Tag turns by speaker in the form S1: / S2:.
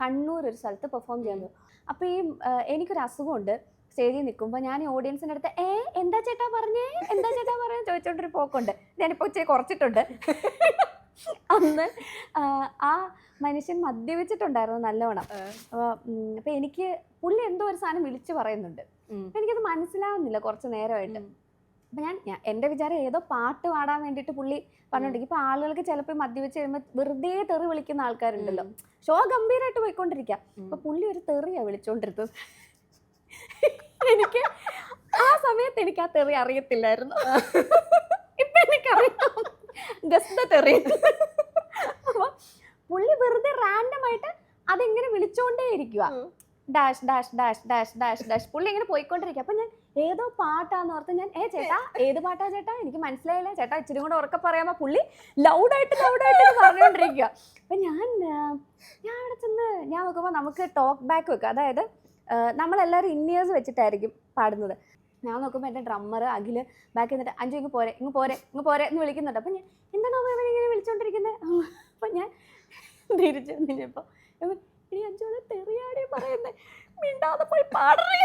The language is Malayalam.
S1: കണ്ണൂർ ഒരു സ്ഥലത്ത് പെർഫോം ചെയ്യാൻ പോകും അപ്പോൾ ഈ എനിക്കൊരു അസുഖമുണ്ട്. സ്റ്റേജിൽ നിൽക്കുമ്പോൾ ഞാൻ ഓഡിയൻസിന്റെ അടുത്ത് ഏ എന്താ ചേട്ടാ പറഞ്ഞേ? എന്താ ചേട്ടാ പറഞ്ഞേ? ചോദിച്ചോണ്ടൊരു പോക്കുണ്ട്. ഞാനിപ്പോൾ ഉച്ചയെ കുറച്ചിട്ടുണ്ട്. അന്ന് ആ, മനുഷ്യൻ മദ്യപിച്ചിട്ടുണ്ടായിരുന്നു നല്ലവണ്ണം അപ്പോൾ എനിക്ക് പുള്ളി എന്തോ ഒരു സാധനം വിളിച്ചു പറയുന്നുണ്ട്. എനിക്കത് മനസ്സിലാവുന്നില്ല കുറച്ച് നേരമായിട്ട്. അപ്പൊ ഞാൻ എന്റെ വിചാരം ഏതോ പാട്ട് പാടാൻ വേണ്ടിയിട്ട് പുള്ളി പറഞ്ഞിട്ടുണ്ടെങ്കിൽ ഇപ്പോൾ ആളുകൾക്ക് ചിലപ്പോൾ മദ്യവെച്ച് കഴിയുമ്പോൾ വെറുതെ തെറി വിളിക്കുന്ന ആൾക്കാരുണ്ടല്ലോ. ഷോ ഗംഭീരമായിട്ട് പോയിക്കൊണ്ടിരിക്കുക അപ്പോൾ പുള്ളി ഒരു തെറിയാണ് വിളിച്ചോണ്ടിരുന്നത്. എനിക്ക് ആ സമയത്ത് എനിക്ക് ആ തെറി അറിയത്തില്ലായിരുന്നു. ഇപ്പം എനിക്കറിയാം. ഗസ്ത തെറി. അപ്പോൾ പുള്ളി വെറുതെ റാൻഡമായിട്ട് അതെങ്ങനെ വിളിച്ചുകൊണ്ടേ ഇരിക്കുക. Dash dash dash dash dash dash പുള്ളി ഇങ്ങനെ പോയിക്കൊണ്ടിരിക്കുക. അപ്പൊ ഞാൻ ഏതോ പാട്ടാന്ന് ഓർത്ത് ഞാൻ ഏ ചേട്ടാ ഏത് പാട്ടാ ചേട്ടാ? എനിക്ക് മനസ്സിലായില്ല. ചേട്ടാ ഇച്ചിരി കൂടെ ഉറക്കെ പറയാമോ? പുള്ളി ലൗഡായിട്ട് ലൗഡായിട്ട് പറഞ്ഞുകൊണ്ടിരിക്കുക. അപ്പൊ ഞാൻ ഞാൻ അവിടെ ചെന്ന് ഞാൻ നോക്കുമ്പോൾ നമുക്ക് ടോക്ക് ബാക്ക് വെക്കുക അതായത് നമ്മളെല്ലാവരും ഇന്നിയേഴ്സ് വെച്ചിട്ടായിരിക്കും പാടുന്നത്. ഞാൻ നോക്കുമ്പോൾ എന്റെ ഡ്രമ്മർ അഖിൽ ബാക്കി എന്നിട്ട് അഞ്ചു ഇങ്ങ് പോരെ ഇങ്ങ് പോരെ ഇങ്ങ് പോരെ എന്ന് വിളിക്കുന്നുണ്ട്. അപ്പം ഞാൻ എന്താണ് അവൻ ഇങ്ങനെ വിളിച്ചോണ്ടിരിക്കുന്നത് അപ്പം ഞാൻ തിരിച്ചു കഴിഞ്ഞപ്പോൾ ഇനി അഞ്ചു അത് തെറിയാടി പറയുന്നേ. മിണ്ടാതെ പോയി പാടണേ